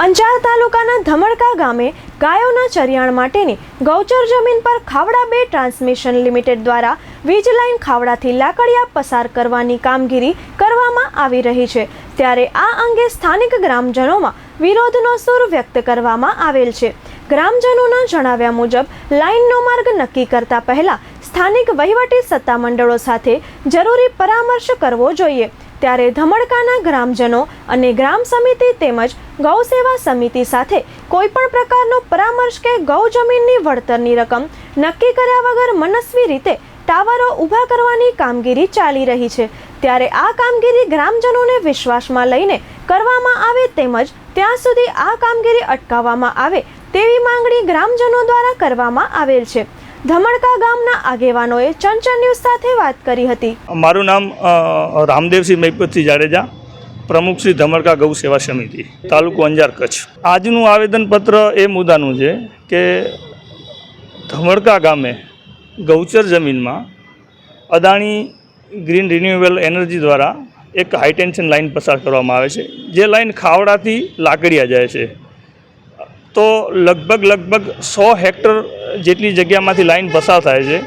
અંજાર તાલુકાના ધમડકા ગામે ગાયોના ચરિયાણ માટેની ગૌચર જમીન પર ખાવડા બે ટ્રાન્સમિશન લિમિટેડ દ્વારા વીજ લાઇન ખાવડાથી લાકડિયા પસાર કરવાની કામગીરી કરવામાં આવી રહી છે. ત્યારે આ અંગે સ્થાનિક ગ્રામજનોમાં વિરોધનો સૂર વ્યક્ત કરવામાં આવેલ છે. ગ્રામજનોના જણાવ્યા મુજબ, લાઇનનો માર્ગ નક્કી કરતા પહેલા સ્થાનિક વહીવટી સત્તામંડળો સાથે જરૂરી પરામર્શ કરવો જોઈએ. ત્યારે ધમડકાના ગ્રામજનો અને ગ્રામ સમિતિ તેમજ ગૌ સેવા સમિતિ સાથે કોઈપણ પ્રકારનો પરામર્શ કે ગૌ જમીનની વળતરની રકમ નક્કી કર્યા વગર મનસ્વી રીતે ટાવરો ઊભા કરવાની કામગીરી ચાલી રહી છે. ત્યારે આ કામગીરી ગ્રામજનોને વિશ્વાસમાં લઈને કરવામાં આવે તેમજ ત્યાં સુધી આ કામગીરી અટકાવવામાં આવે તેવી માંગણી ગ્રામજનો દ્વારા કરવામાં આવેલ છે. ધમણકા ગામના આગેવાનોએ ચંચળ ન્યૂઝ સાથે વાત કરી હતી. મારું નામ રામદેવસિંહ મૈપતસિંહ જાડેજા. પ્રમુખ શ્રી ધમરકા ગૌ સેવા સમિતિ, તાલુકો અંજાર કચ્છ. આજનું આવેદનપત્ર એ મુદ્દાનું છે કે ધમરકા ગામે ગૌચર જમીનમાં અદાણી ગ્રીન રિન્યુએબલ એનર્જી દ્વારા એક હાઈટેન્શન લાઇન પસાર કરવામાં આવે છે. જે લાઇન ખાવડાથી લાકડિયા જાય છે. તો લગભગ લગભગ સો હેક્ટર જેટલી જગ્યામાંથી લાઇન પસાર થાય છે.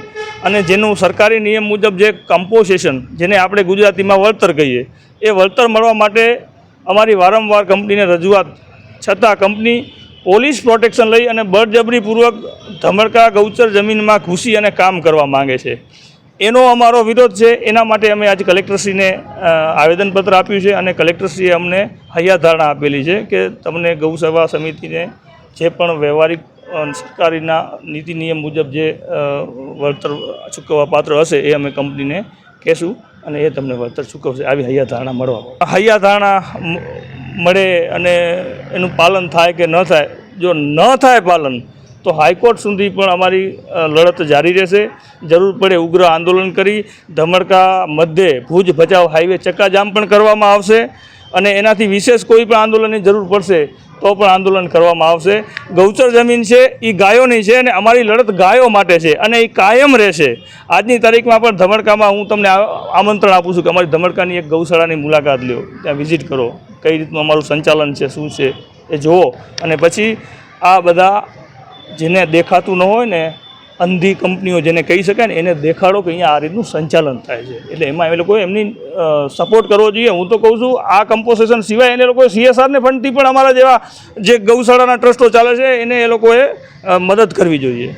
અને જેનું સરકારી નિયમ મુજબ જે કમ્પોઝેશન જેને આપણે ગુજરાતીમાં વળતર કહીએ, એ વળતર મળવા માટે અમારી વારંવાર કંપનીને રજૂઆત. છતાં કંપની પોલીસ પ્રોટેક્શન લઈ અને બળજબરીપૂર્વક ધમડકા ગૌચર જમીનમાં ઘૂસી અને કામ કરવા માંગે છે. એનો અમારો વિરોધ છે. એના માટે અમે આજે કલેક્ટરશ્રીને આવેદનપત્ર આપ્યું છે અને કલેક્ટરશ્રીએ અમને હૈયાધારણા આપેલી છે કે તમને ગૌસેવા સમિતિને જે પણ વ્યવહારિક સરકારીના નીતિ નિયમ મુજબ જે વળતર ચૂકવવા પાત્ર હશે એ અમે કંપનીને કહેશું અને એ તમને વળતર ચૂકવશે આવી હૈયાધારણા મળવા હૈયાધારણા મળે અને એનું પાલન થાય કે ન થાય, જો ન થાય પાલન, તો હાઈકોર્ટ સુધી પણ અમારી લડત જારી રહેશે. જરૂર પડે ઉગ્ર આંદોલન કરી, ધમડકા મધ્યે ભુજ ભચાઉ હાઈવે ચક્કાજામ પણ કરવામાં આવશે અને એનાથી વિશેષ કોઈ પણ આંદોલનની જરૂર પડશે તો પણ આંદોલન કરવામાં આવશે. ગૌચર જમીન છે એ ગાયોની છે અને અમારી લડત ગાયો માટે છે અને એ કાયમ રહેશે. આજની તારીખમાં પણ ધમડકામાં હું તમને આમંત્રણ આપું છું કે અમારી ધમડકાની એક ગૌશાળાની મુલાકાત લ્યો. ત્યાં વિઝિટ કરો. કઈ રીતનું અમારું સંચાલન છે, શું છે એ જુઓ. અને પછી આ બધા જેને દેખાતું ન હોય ને અંધી કંપનીઓ જેને કહી શકાય ને, એને દેખાડો કે અહીંયા આ રીતનું સંચાલન થાય છે. એટલે એમાં એ લોકોએ એમની સપોર્ટ કરવો જોઈએ. હું તો કહું છું, આ કમ્પોઝેશન સિવાય એને લોકોએ સીએસઆરને ફંડથી પણ અમારા જેવા જે ગૌશાળાના ટ્રસ્ટો ચાલે છે, એને એ લોકોએ મદદ કરવી જોઈએ.